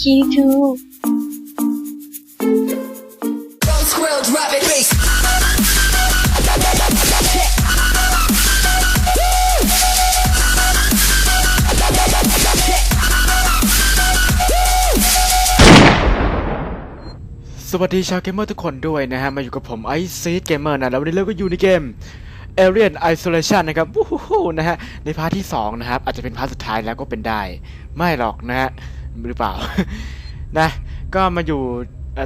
key two Squirrel drop it bass. สวัสดีชาวเกมเมอร์ทุกคนด้วยนะฮะ มาอยู่กับผมไอซีดเกมเมอร์นะ แล้ววันนี้เราก็อยู่ในเกม Alien Isolation นะครับวู้ฮู้นะฮะ ในพาร์ทที่ 2 นะครับ อาจจะเป็นพาร์ทสุดท้ายแล้วก็เป็นได้ ไม่หรอกนะฮะ หรือเปล่า นะก็มาอยู่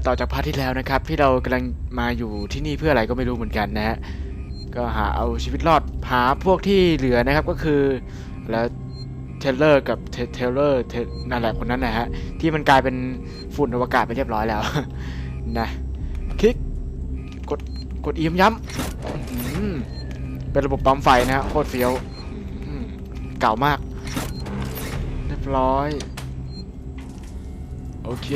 ต่อจากพาร์ทที่แล้วนะครับ ที่เรากำลังมาอยู่ที่นี่เพื่ออะไรก็ไม่รู้เหมือนกันนะฮะก็หาเอาชีวิตรอดหาพวกที่เหลือนะครับก็คือแล้วเทเลอร์กับเทเลอร์นั่นแหละคนนั้นนะฮะที่มันกลายเป็นฝุ่นอวกาศไปเรียบร้อยแล้วนะคลิกกดกดอีมย้ำเป็นระบบปั๊มไฟนะฮะโคตรเฟี้ยวเก่ามาก เรียบร้อย โอเค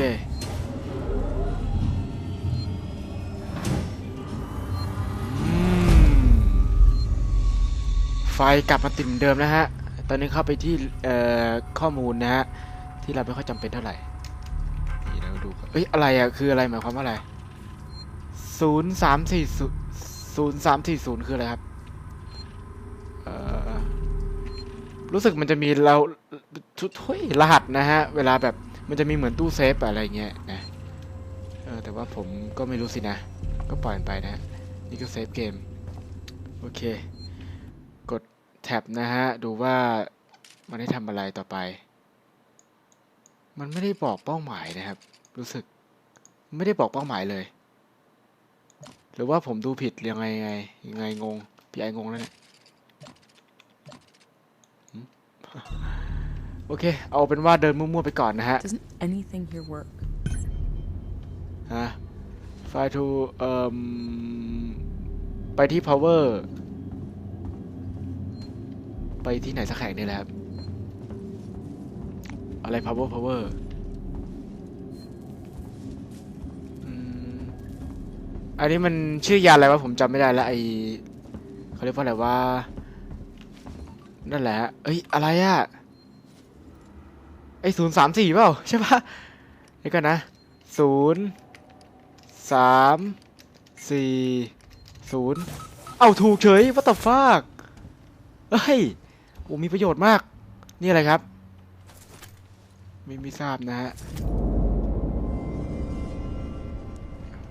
ไฟกลับมาติดเหมือนเดิมนะฮะ ตอนนี้เข้าไปที่ข้อมูลนะฮะ ที่เราไม่ค่อยจำเป็นเท่าไหร่ นี่เราดูเอ้ย อะไรอะ คืออะไรหมายความว่าอะไรศูนย์สามสี่ศูนย์สามสี่ศูนย์คืออะไรครับ รู้สึกมันจะมีเราทุทุยรหัสนะฮะ เวลาแบบ มันจะมีเหมือนตู้เซฟอะไรเงี้ยนะเออแต่ว่าผมก็ไม่รู้สินะ ก็ปล่อยไปนะ นี่ก็เซฟเกม โอเค กดแท็บนะฮะ ดูว่ามันได้ทำอะไรต่อไป มันไม่ได้บอกเป้าหมายนะครับ รู้สึก ไม่ได้บอกเป้าหมายเลย หรือว่าผมดูผิดยังไงไงยังไงงง พี่ไองงแล้วเนี่ย โอเค เอาเป็นว่าเดินมั่วๆไปก่อนนะฮะ Doesn't anything here work? ฮะไฟล์ to เอ่มไปที่ power ไปที่ไหนสักแห่งนี่แหละครับ อะไร power power อืมอันนี้มันชื่อยาอะไรวะผมจำไม่ได้แล้วไอเขาเรียกว่าอะไรว่า นั่นแหละ เอ้ย อะไรอะ ไอศูนย์สามสี่เปล่าใช่ปะเดี๋ยวก่อนนะศูนย์สามสี่ศูนย์เอาถูกเฉย what the fuck เฮ้ยโอ้มีประโยชน์มาก นี่อะไรครับ ไม่ไม่ทราบนะฮะ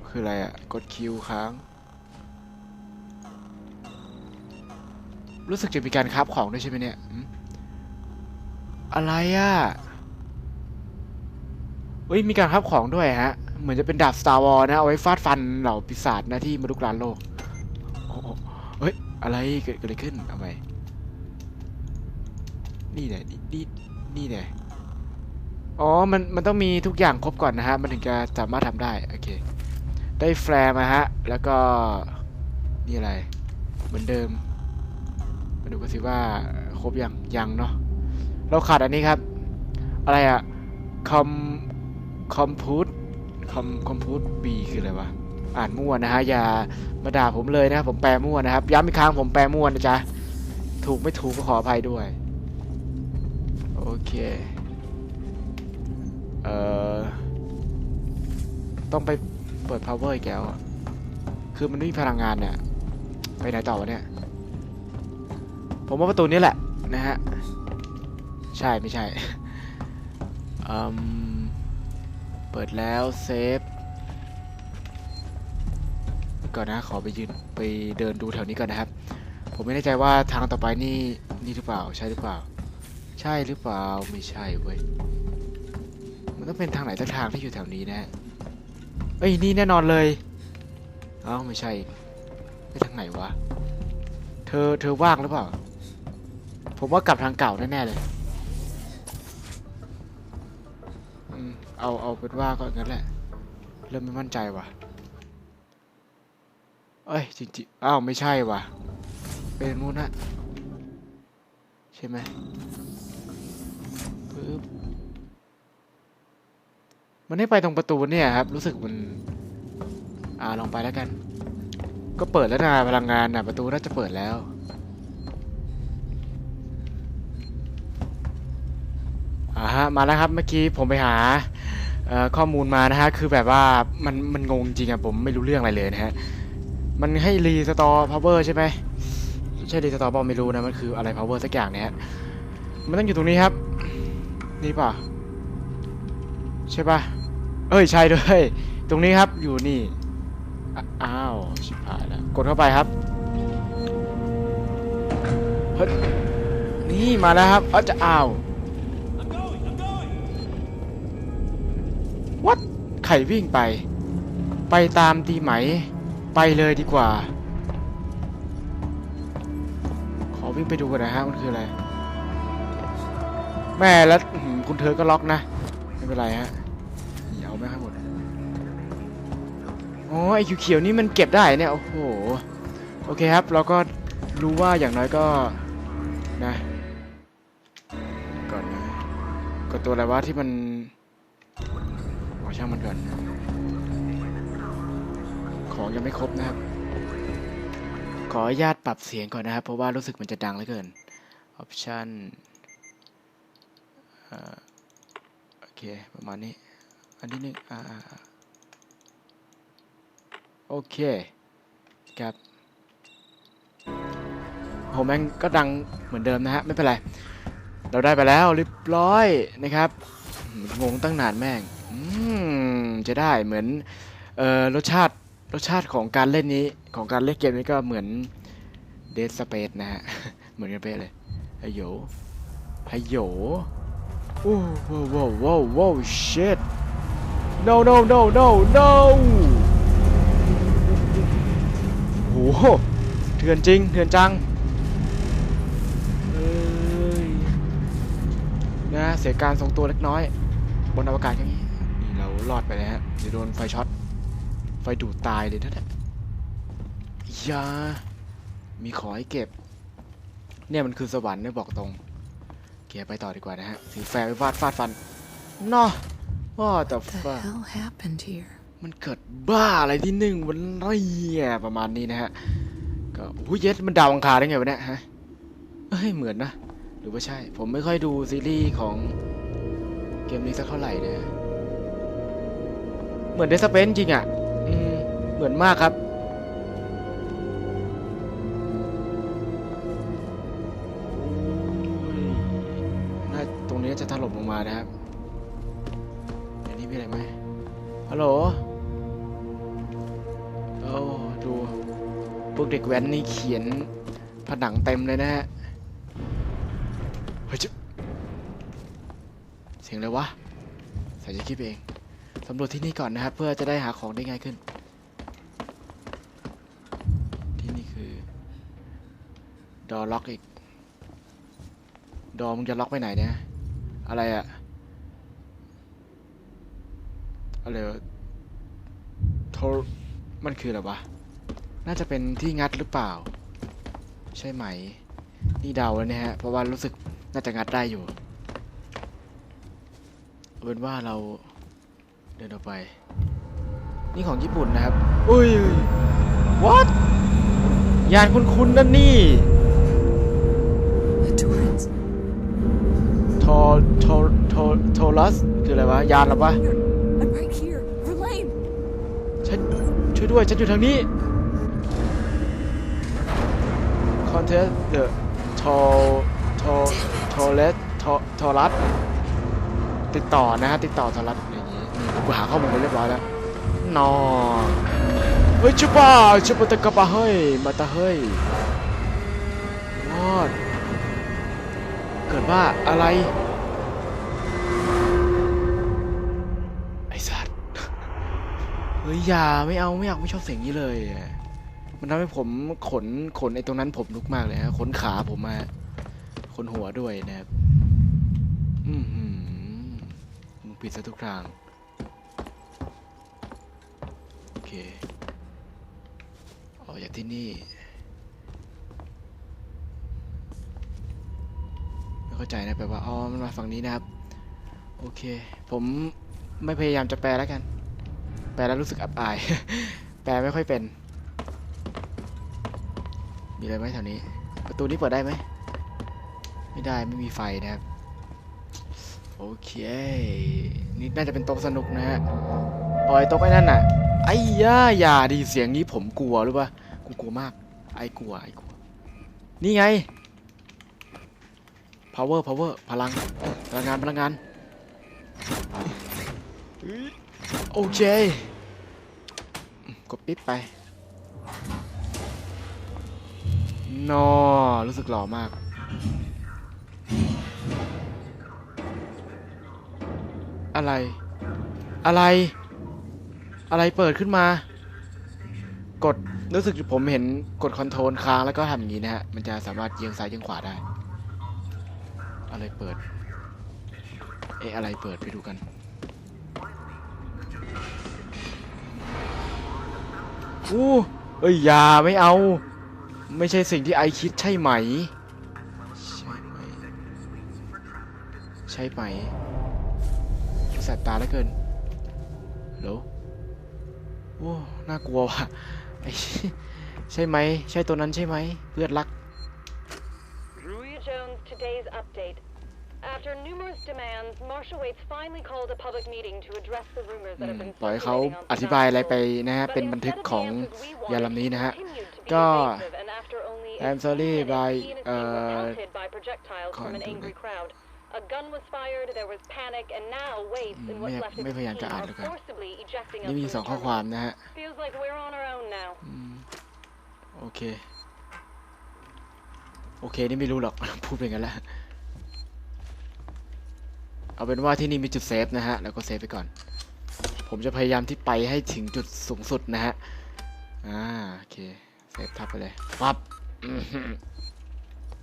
คืออะไรอะ่ะ กดคิวค้าง รู้สึกจะมีการคราบของด้วยใช่ไหมเนี่ย อะไรอะ่ะ เฮ้ย มีการคราบของด้วยฮะ เหมือนจะเป็นดาบ Star Wars นะ เอาไว้ฟาดฟันเหล่าปีศาจนะที่มาลุกรานโลกโอ้โหเฮ้ย อะไรเกิดอะไรขึ้นเอาไปนี่ไงนี่นี่เนี่ไงอ๋อ มัน มันต้องมีทุกอย่างครบก่อนนะฮะ มันถึงจะสามารถทำได้ โอเค ได้แฟร์มาฮะ แล้วก็ นี่อะไร เหมือนเดิม มาดูกันสิว่าครบยัง ยังเนาะ เราขาดอันนี้ครับ อะไรอะคอม คอมพูตคอมคอมพูตบีคืออะไรวะ อ่านมั่วนะฮะ อย่ามาด่าผมเลยนะครับผมแปลมั่วนะครับ ย้ำอีกครั้งผมแปลมั่วนะจ๊ะ ถูกไม่ถูกก็ขออภัยด้วย โอเค เอ่อ ต้องไปเปิด power อีกแล้วคือมันไม่มีพลังงานเนี่ย ไปไหนต่อวะเนี่ย ผมว่าประตูนี้แหละนะฮะ ใช่ไม่ใช่ อืม เปิดแล้วเซฟก่อนนะขอไปยืนไปเดินดูแถวนี้ก่อนนะครับ ผมไม่แน่ใจว่าทางต่อไปนี่นี่หรือเปล่าใช่หรือเปล่า ใช่หรือเปล่าไม่ใช่เว้ยมันต้องเป็นทางไหนสักทางที่อยู่แถวนี้นะฮะเอ้ยนี่แน่นอนเลยเอ้าไม่ใช่ไปทางไหนวะเธอเธอว่างหรือเปล่า ผมว่ากลับทางเก่าแน่ๆเลย เอาเอาเป็นว่าก็งั้นแหละ เริ่มไม่มั่นใจว่ะ เอ้ยจริงๆ อ้าว ไม่ใช่ว่ะ เป็นนู้นนะใช่ไหมปึ๊บมันให้ไปตรงประตูเนี่ยครับ รู้สึกมัน อ่าลองไปแล้วกัน ก็เปิดแล้วนะพลังงานนะประตูน่าจะเปิดแล้ว ค อ่าฮะมาแล้วครับเมื่อกี้ผมไปหาข้อมูลมานะฮะคือแบบว่ามันมันงงจริงอะผมไม่รู้เรื่องอะไรเลยนะฮะมันให้รีสตอร์พาวเวอร์ใช่ไหมใช่รีสตอร์บอไม่รู้นะมันคืออะไรพาวเวอร์สักอย่างเนี่ยมันต้องอยู่ตรงนี้ครับ นี่ป่ะใช่ป่ะเอ้ยใช่ด้วยตรงนี้ครับอยู่นี่อ้าวชิบหายแล้วกดเข้าไปครับเฮ้ยนี่มาแล้วครับเอ้าจะอ้าว ไข่วิ่งไป ไปตามตีไหม ไปเลยดีกว่า ขอวิ่งไปดูกันนะฮะมันคืออะไร แม่แล้วคุณเธอก็ล็อกนะ ไม่เป็นไรฮะเอาไม่ให้หมดอ๋อไอ้เขียวๆนี่มันเก็บได้เนี่ย โอ้โห โอเคครับ เราก็รู้ว่าอย่างน้อยก็นะ ก่อนนะกดตัวอะไรวะที่มัน ช่างมันก่อนของยังไม่ครบนะครับ ขออนุญาตปรับเสียงก่อนนะครับ เพราะว่ารู้สึกมันจะดังเหลือเกิน Option อ่าโอเค ประมาณนี้ อันที่หนึ่งอ่าโอเค ครับโหแม่งก็ดังเหมือนเดิมนะฮะ ไม่เป็นไร เราได้ไปแล้วเรียบร้อยนะครับงงตั้งนานแม่ง จะได้เหมือนเอ่อรสชาติรสชาติของการเล่นนี้ของการเล่นเกมนี้ก็เหมือน Dead Space นะฮะ เหมือนกันเป๊ะเลยฮัยโยฮัยโยโอ้ว้าวว้าวว้าวว้าว shit no no no no no โหเถื่อนจริงเถื่อนจังเอ้ยนะเสียการทรงตัวเล็กน้อย บนอวกาศอย่างนี้ รารอดไปแล้วฮะเดี๋ยวโดนไฟช็อต ไฟดูดตายเลยนะเนี่ยอย่ามีขอให้เก็บ เนี่ยมันคือสวรรค์เนี่ยบอกตรง เกียร์ไปต่อดีกว่านะฮะถือแฟร์ไปฟาดฟาดฟันเนาะว่าแต่ the ฟ้า hell happened here? มันเกิดบ้าอะไรที่หนึ่งวันไรเนี่ยประมาณนี้นะฮะ ก็หูยเย็ดมันดาวอังคารได้ไงวะเนี่ยฮะเอ้ยเหมือนนะ หรือว่าใช่ ผมไม่ค่อยดูซีรีส์ของเกมนี้สักเท่าไหร่นะ เหมือนเดสเปนจริงอะเหมือนมากครับ น่าตรงนี้จะถล่มลงมานะครับอันนี้มีอะไรไหมฮัลโหลโอ้ดูพวกเด็กแว้นนี่เขียนผนังเต็มเลยนะฮะเฮ้ยจะเสียงอะไรวะใส่จะคิดเอง สำรวจที่นี่ก่อนนะครับ เพื่อจะได้หาของได้ง่ายขึ้น ที่นี่คือ ดอล็อกอีก ดอมึงจะล็อกไปไหนเนี่ย อะไรอะอะไรโทรมันคืออะไรวะ น่าจะเป็นที่งัดหรือเปล่า ใช่ไหม นี่เดาแล้วนี่ยฮะ เพราะว่ารู้สึกน่าจะงัดได้อยู่เอาเป็นว่าเรา เดินออกไป นี่ของญี่ปุ่นนะครับอุ้ย what ยานคุ้นๆนั่นนี่ The turrets. ทอทอทอทอรัสคืออะไรวะ ยานเหรอวะ Here. I'm right here. Verlaine. ฉันช่วยด้วย ฉันอยู่ทางนี้ contest the to to to let to to รัสติดต่อนะฮะ ติดต่อทอรัส อย่างนี้นี่ผมหาข้อมูลไปเรียบร้อยแล้วนอเฮ้ยชุบะชุบะตะกะปะเฮ้ยมาตะเฮ้ยวอดเกิดว่าอะไรไอ้สัตว์เฮ้ยอย่าไม่เอาไม่อยากไม่ชอบเสียงนี้เลยอะมันทำให้ผมขนขนไอ้ตรงนั้นผมลุกมากเลยฮะขนขาผมมาขนหัวด้วยนะครับอือหือมึงปิดซะทุกทาง อเคออกจากที่นี่ ไม่เข้าใจนะแปลว่า อ๋อ มันมาฝั่งนี้นะครับ โอเค ผมไม่พยายามจะแปลแล้วกัน แปลแล้วรู้สึกอับอาย แปลไม่ค่อยเป็น มีอะไรไหมแถวนี้ ประตูนี้เปิดได้ไหม ไม่ได้ ไม่มีไฟนะครับ โอเค นี่น่าจะเป็นโต๊ะสนุกนะฮะปล่อยโต๊ะไอ้นั่นน่ะ ไอ้ย่าอย่าดิเสียงนี้ผมกลัวรือปะกูกลัวมาก ไอ้กลัวไอ้กลัว นี่ไง power power พลังพลังงานพลังงานโอเคกดปิ๊บไปนอรู้สึกหล่อมาก อะไร อะไร อะไรเปิดขึ้นมา กดรู้สึกผมเห็นกดคอนโทรลค้างแล้วก็ทำอย่างนี้นะฮะ มันจะสามารถเยียงซ้ายเยียงขวาได้ อะไรเปิด เอะอะไรเปิดไปดูกัน อู้เอ้ยอย่าไม่เอา ไม่ใช่สิ่งที่ไอคิดใช่ไหม ใช่ไหม ใช่ไหมสบตาเหลือเกินโหล อ้น่ากลัวว่ะไอใช่ไหม ใช่ตัวนั้นใช่ไหม เพื่อนรัก Ruya Jones, today's update. After numerous demands, Marshal Waits finally called a public meeting to address the rumors อื that ม have been ปล่อยให้เขา circulating on อธิบายอะไรไป Tsunami นะฮะ But เป็นบันทึก instead of ของ the answers we ยา wanted, ลำนี้นะฮะ continued to be ก็ evasive, and after only a I'm few sorry minutes, by, he and his team were uh, pelted by projectiles from an can't do angry that. crowd. A gun was fired, there was panic, and now Waits and ไม่ what's อยาก left of ไม่ his พยายาม team จะอ่าน are แล้วกัน forcibly ejecting us นี่มี from สอง the ข้อความ terminal. นะฮะ Feels like we're on our own now. อืมโอเค โอเค นี่ไม่รู้หรอก พูดเป็นกันแล้วเอาเป็นว่าที่นี่มีจุดเซฟนะฮะ แล้วก็เซฟไปก่อน ผมจะพยายามที่ไปให้ถึงจุดสูงสุดนะฮะ อ่า โอเค เซฟทับไปเลยปั๊บอื้อหือ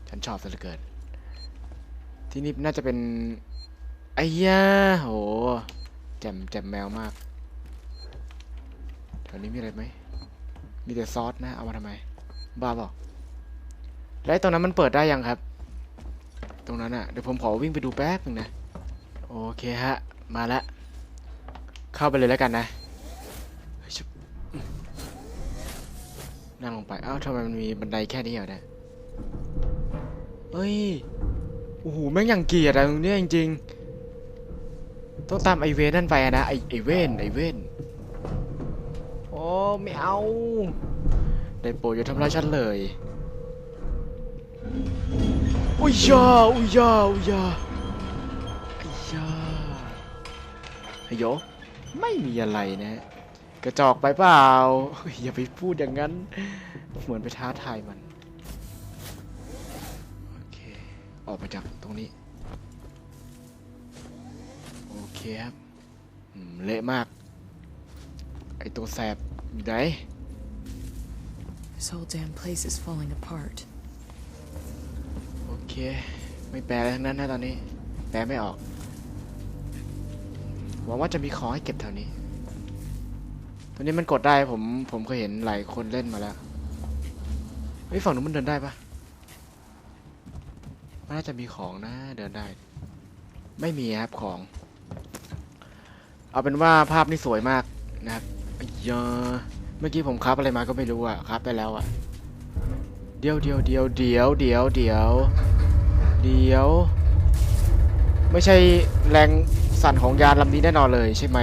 ฉันชอบซะเหลือเกิน ที่นี่น่าจะเป็นไอ้ยาโหแจ่มแจ่มแมวมากแถวนี้มีอะไรไหมมีแต่ซอสนะ เอามาทำไม บ้าเปล่าแล้วตรงนั้นมันเปิดได้ยังครับ ตรงนั้นอะเดี๋ยวผมขอวิ่งไปดูแป๊บนึงนะ โอเคฮะ มาล้วเข้าไปเลยแล้วกันนะนั่งลงไปอ้าวทำไมมันมีบันไดแค่นี้เหรอเนี่ยเฮ้ย โอ้โหแม่งยังเกลียดอะตรงเนี้ยจริงๆต้องตามไอเวนนั่นไปอะนะไอไอเวนไอเวนโอ้ไม่เอาได้โปรดอย่าทำร้ายฉันเลยอุ้ยยาอุ้ยยาอุ้ยยาไอ้ยาไอ้โยไม่มีอะไรนะ กระจอกไปเปล่าเฮ้ยอย่าไปพูดอย่างนั้น เหมือนไปท้าทายมัน ออกมาจากตรงนี้ โอเคครับอืมเละมาก ไอตัวแสบอยู่ไหน This whole damn place is falling apart. โอเค ไม่แปลอะไรทั้งนั้นนะตอนนี้ แปลไม่ออกหวังว่าจะมีของให้เก็บแถวนี้ตัวนี้มันกดได้ผมผมเคยเห็นหลายคนเล่นมาแล้ว เฮ้ยฝั่งนู้นมันเดินได้ปะมั น่าจะมีของนะเดินได้ ไม่มีครับของ เอาเป็นว่าภาพนี่สวยมากนะครับอ้ยาเมื่อกี้ผมคับอะไรมาก็ไม่รู้อะคับไปแล้วอะเดี๋ยวเดี๋ยวเดี๋ยวเดี๋ยวเดี๋ยวเดี๋ยวเดี๋ยว ไม่ใช่แรงสั่นของยานลำนี้แน่นอนเลยใช่ไหม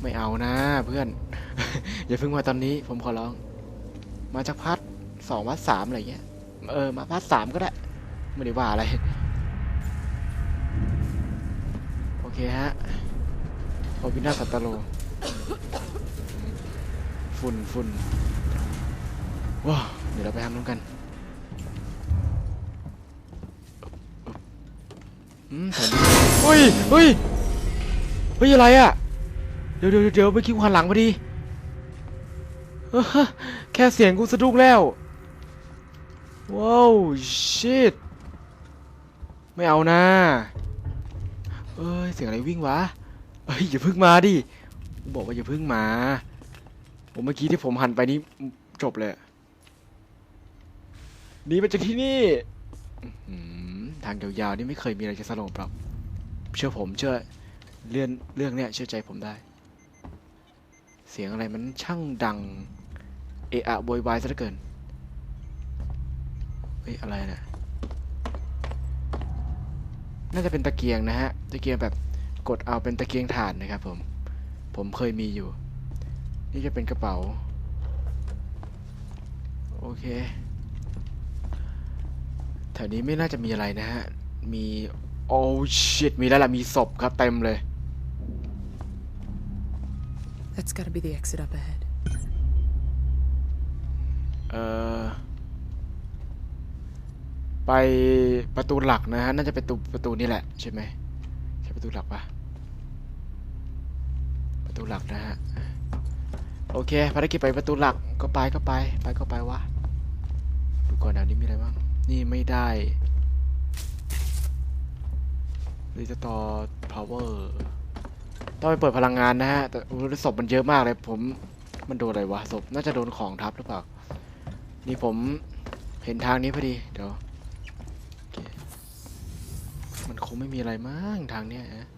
ไม่เอานะเพื่อน อย่าเพิ่งมาตอนนี้ผมขอร้อง มาจากพัดสองพัดสามอะไรเงี้ย เออ มาพัดสามก็ได้ ไม่ได้ว่าอะไร โอเคฮะโอวินาสัตตโลฝุ่นฝุ่นว้าเดี๋ยวเราไปทำนู้นกันอืมผมเฮ้ยเฮ้ยเฮ้ยอะไรอะเดี๋ยวเดี๋ยวเดี๋ยวเมื่อกี้กูหันหลังพอดี แค่เสียงกูสะดุ้งแล้ว ว้าวชิตไม่เอานะเอ้ยเสียงอะไรวิ่งวะเอ้ยอย่าพิ่งมาดิบอกว่าอย่าพิ่งมา ผมเมื่อกี้ที่ผมหันไปนี่จบเลยหนีไปจากที่นี่ทางยาวๆนี่ไม่เคยมีอะไรจะสลบหรอกเชื่อผมเชื่อเรื่องเรื่องเนี้ยเชื่อใจผมได้ เสียงอะไรมันช่างดัง เอะอะโวยวายซะเหลือเกิน ฮ้ยอะไรนะน่าจะเป็นตะเกียงนะฮะ ตะเกียงแบบกดเอาเป็นตะเกียงถ่านนะครับผม ผมเคยมีอยู่ นี่จะเป็นกระเป๋า โอเค แถวนี้ไม่น่าจะมีอะไรนะฮะ มีโอ้ชิตมีแล้วล่ะ มีศพครับเต็มเลย That's gotta be the exit up ahead. เอ่อ ไปประตูหลักนะฮะ น่าจะเป็นประตูประตูนี่แหละ ใช่ไหมใช่ประตูหลักปะประตูหลักนะฮะ โอเคภารกิจไปประตูหลักก็ไปก็ไป ไปก็ไปวะดูก่อนแถวนี้มีอะไรบ้าง นี่ไม่ได้รีจะต่อ power ต้องไปเปิดพลังงานนะฮะ แต่โอ้โหศพมันเยอะมากเลยผม มันโดนอะไรวะศพน่าจะโดนของทับหรือเปล่า นี่ผมเห็นทางนี้พอดี เดี๋ยวโอเคมัน คงไม่มีอะไรมั้งทางเนี้ยนะ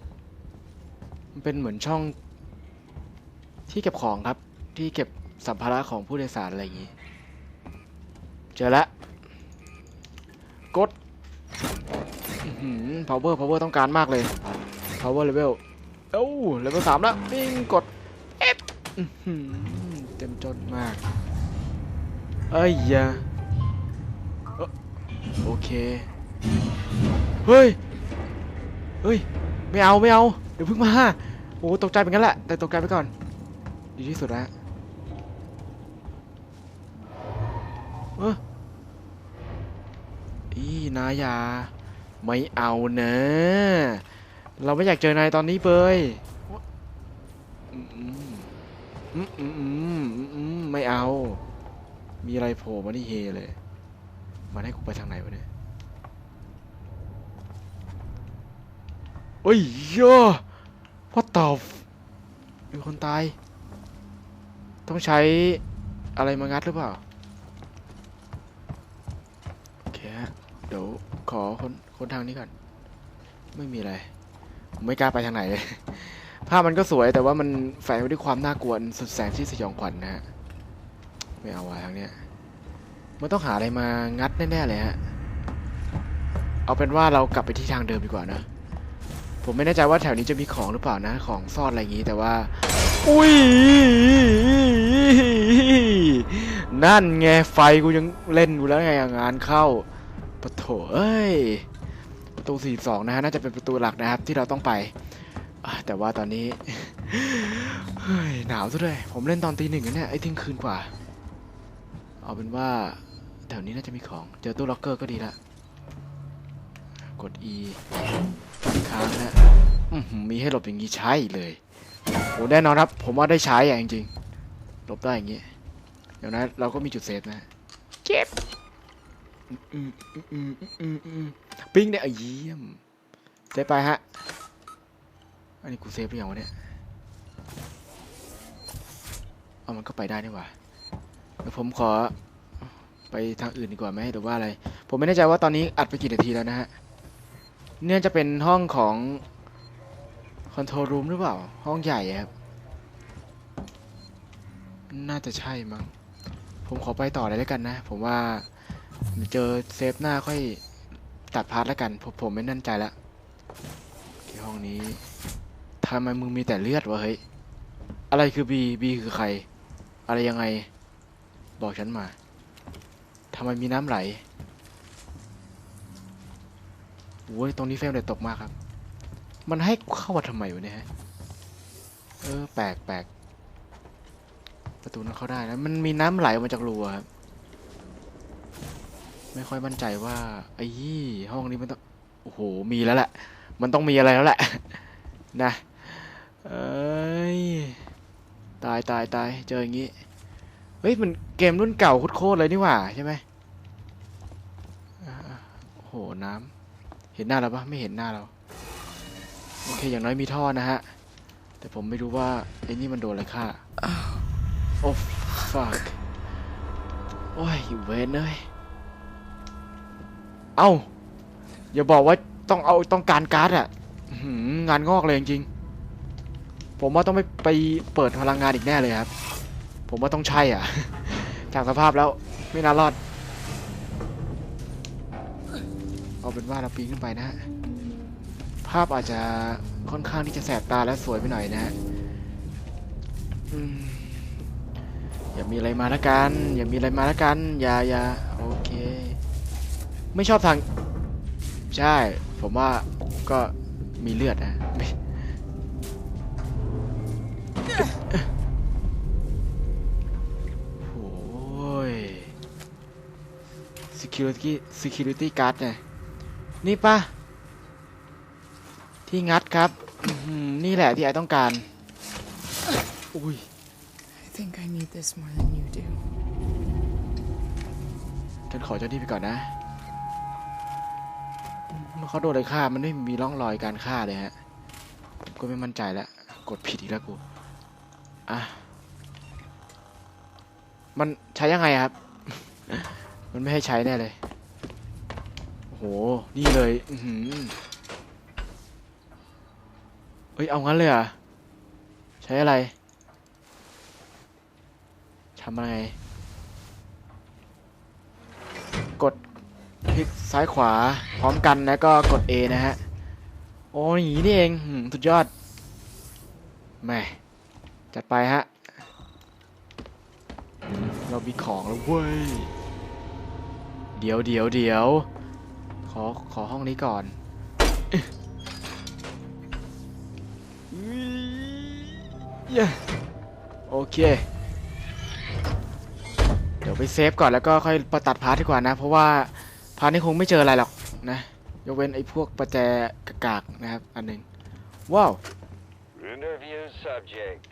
มันเป็นเหมือนช่อง ที่เก็บของครับ ที่เก็บสัมภาระของผู้โดยสารอะไรอย่างงี้ เจอแล้วกดอื้อหือ power power ต้องการมากเลย power level เอ้า level สามแล้วปิ้งกด F อื้อหือเต็มจนมาก เอ้ยยาเอ้อโอเค เฮ้ย เฮ้ย ไม่เอาไม่เอา เดี๋ยวพิ่งมา โอ้ตกใจเป็นงั้นแหละ แต่ตกใจไปก่อน ดีที่สุดแล้วเอออีนายา ไม่เอาเนะเราไม่อยากเจอนายตอนนี้เบยอืมอืมอืมอืมไม่เอา มีอะไรโผล่มาที่เฮเลย มันให้กูไปทางไหนวะเนี่ย โอ้ยโย่พ่อตอบมีคนตาย ต้องใช้อะไรมางัดหรือเปล่า โอเคฮะ เดี๋ยวขอคนคนทางนี้ก่อน ไม่มีอะไร ไม่กล้าไปทางไหนเลย ภาพมันก็สวยแต่ว่ามันแฝงไปด้วยความน่ากลัวสุดแสนที่สยองขวัญนะฮะ ไม่เอาวะทางเนี้ย มันต้องหาอะไรมางัดแน่ๆเลยฮะ เอาเป็นว่าเรากลับไปที่ทางเดิมดีกว่านะ ผมไม่แน่ใจว่าแถวนี้จะมีของหรือเปล่านะ ของซ่อนอะไรอย่างงี้แต่ว่า อุ้ย นั่นไงไฟกูยังเล่นอยู่แล้วไงงานเข้าปะโถเอ้ย ประตู 42 นะฮะ น่าจะเป็นประตูหลักนะครับ ที่เราต้องไป แต่ว่าตอนนี้ เฮ้ย หนาวซะด้วย ผมเล่นตอนตีหนึ่งนะเนี่ย ไอ้ทิ้งคืนกว่า เอาเป็นว่า แถวนี้น่าจะมีของ เจอตู้ล็อกเกอร์ก็ดีละ กด E ค้างนะอื้อหือมีให้หลบอย่างนี้ใช่เลยโอ้แน่นอนครับ ผมว่าได้ใช้อย่างจริงๆหลบได้อย่างนี้ เดี๋ยวนะ เราก็มีจุดเซฟนะ เก็บอืมอืมอืมอืมอืมปิ้งเนี่ยเยี่ยมเซฟไปฮะ อันนี้กูเซฟหรือยังวะเนี่ยเอามันก็ไปได้นี่หว่าเดี๋ยวผมขอไปทางอื่นดีกว่าไหมหรือว่าอะไร ผมไม่แน่ใจว่าตอนนี้อัดไปกี่นาทีแล้วนะฮะ เนี่ยจะเป็นห้องของคอนโทรลรูมหรือเปล่า ห้องใหญ่ครับ น่าจะใช่มั้ง ผมขอไปต่อเลยแล้วกันนะ ผมว่าเจอเซฟหน้าค่อยตัดพาร์ทแล้วกันผมผมไม่แน่นใจละที่ห้องนี้ทำไมมึงมีแต่เลือดวะเฮ้ย อะไรคือบีบีคือใคร อะไรยังไง บอกฉันมาทำไมมีน้ำไหล โว้ย ตรงนี้เฟรมเรทตกมากครับ มันให้เข้ามาทำไมวะเนี่ยฮะ เออ แปลกแปลกประตูนั้นเข้าได้นะ มันมีน้ำไหลออกมาจากรูครับ ไม่ค่อยมั่นใจว่าไอ้ยี่ห้องนี้มันต้อง โอ้โห มีแล้วแหละ มันต้องมีอะไรแล้วแหละ นะ เอ้ย ตายตายตายเจออย่างงี้ เฮ้ย มันเกมรุ่นเก่าโคตรเลยนี่หว่าใช่ไหมโอ้โห น้ำ ห็นหน้าเราปะไม่เห็นหน้าเรา โอเค อย่างน้อยมีท่อนะฮะ แต่ผมไม่รู้ว่าไอ้นี่มันโดนอะไรฆ่าโอ้ fuck โอ้ยอยู่เวนเลยเอ้า อย่าบอกว่าต้องเอาต้องการการ์ดอะอื้อหืองานงอกเลยจริงๆผมว่าต้องไปไปเปิดพลังงานอีกแน่เลยครับ ผมว่าต้องใช่อะ จากสภาพแล้วไม่น่ารอด เอาเป็นว่าเราปีนขึ้นไปนะฮะ ภาพอาจจะค่อนข้างที่จะแสบตาและสวยไปหน่อยนะฮะอย่ามีอะไรมาละกัน อย่ามีอะไรมาละกัน อย่าอย่าโอเค ไม่ชอบทาง ใช่ ผมว่าก็มีเลือดนะโอ้ย security security guard เนี่ย นี่ปะที่งัดครับอื้อหือนี่แหละที่ไอต้องการ อุ้ย I think I need this more than you do. ฉันขอเจ้าหนี้ไปก่อนนะเมื่อเขาโดนอะไรฆ่ามันไม่มีร่องรอยการฆ่าเลยฮะผมก็ไม่มั่นใจแล้ว กดผิดอีกแล้วกู อะ มันใช้ยังไงอะครับ มันไม่ให้ใช้แน่เลย โห นี่เลยอืเอ้ย เอางั้นเลยอะ ใช้อะไร ทำอะไร กดคลิกซ้ายขวา พร้อมกันแล้วก็กด A นะฮะ โอ้ยนี่เองหืมสุดยอดแม่จัดไปฮะ เรามีของแล้วเว้ย เดี๋ยวเดี๋ยวเดี๋ยว ขอ ขอห้องนี้ก่อนเย้โอเค เดี๋ยวไปเซฟก่อนแล้วก็ค่อยประตัดพาร์ทดีกว่านะ เพราะว่าพาร์ทนี้คงไม่เจออะไรหรอกนะ ยกเว้นไอ้พวกประแจกากๆนะครับ อันหนึ่งว้าว Interview subject.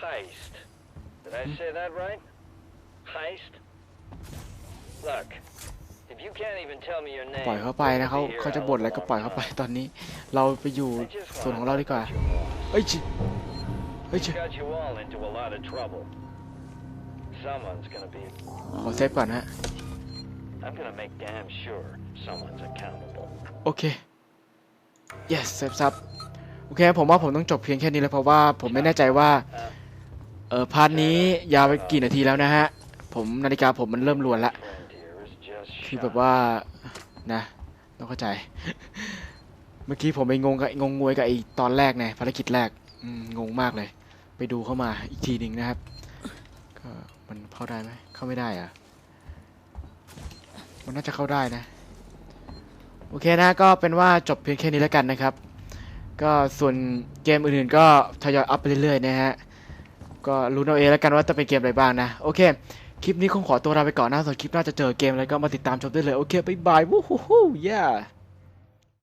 Heist. Did I say that right? Heist? Look, if you can't even tell me your name, ปล่อยเขาไปนะเขา we'll be here เขาจะ a บ่นอะไร little ก็ปล่อยเขาไป longer. ตอนนี้ เราไปอยู่ I just ส่วน wanna ของเราดีกว่า know what you want. เอ้ยชิเฮ้ยชิ Got you all into a lot of trouble. Someone's gonna be. ขอเซฟก่อนฮะ I'm gonna make damn sure someone's accountable. โอเค yes เซฟซับโอเคผมว่าผมต้องจบเพียงแค่นี้แล้วเพราะว่าผมไม่แน่ใจว่าเออพาร์ทนี้ยาวไปกี่นาทีแล้วนะฮะผมนาฬิกาผมมันเริ่มรวนละ Friend here is just คือแบบ shot. ว่านะต้องเข้าใจ เมื่อกี้ผมไปงงกับงงงวยกับไอ้ตอนแรกไงภารกิจแรกอืมงงมากเลย ไปดูเข้ามาอีกทีหนึ่งนะครับก็มันเข้าได้ไหมเข้าไม่ได้อะมันน่าจะเข้าได้นะ โอเคนะก็เป็นว่าจบเพียงแค่นี้แล้วกันนะครับ ก็ส่วนเกมอื่นๆก็ทยอยอัพไปเรื่อยๆนะฮะก็รู้เอาเองแล้วกันว่าจะเป็นเกมอะไรบ้างนะ โอเค คลิปนี้คงขอตัวลาไปก่อนนะส่วนคลิปหน้าจะเจอเกมอะไรก็มาติดตามชมได้เลย โอเคบายบายวู้ฮู้ฮู้ yeah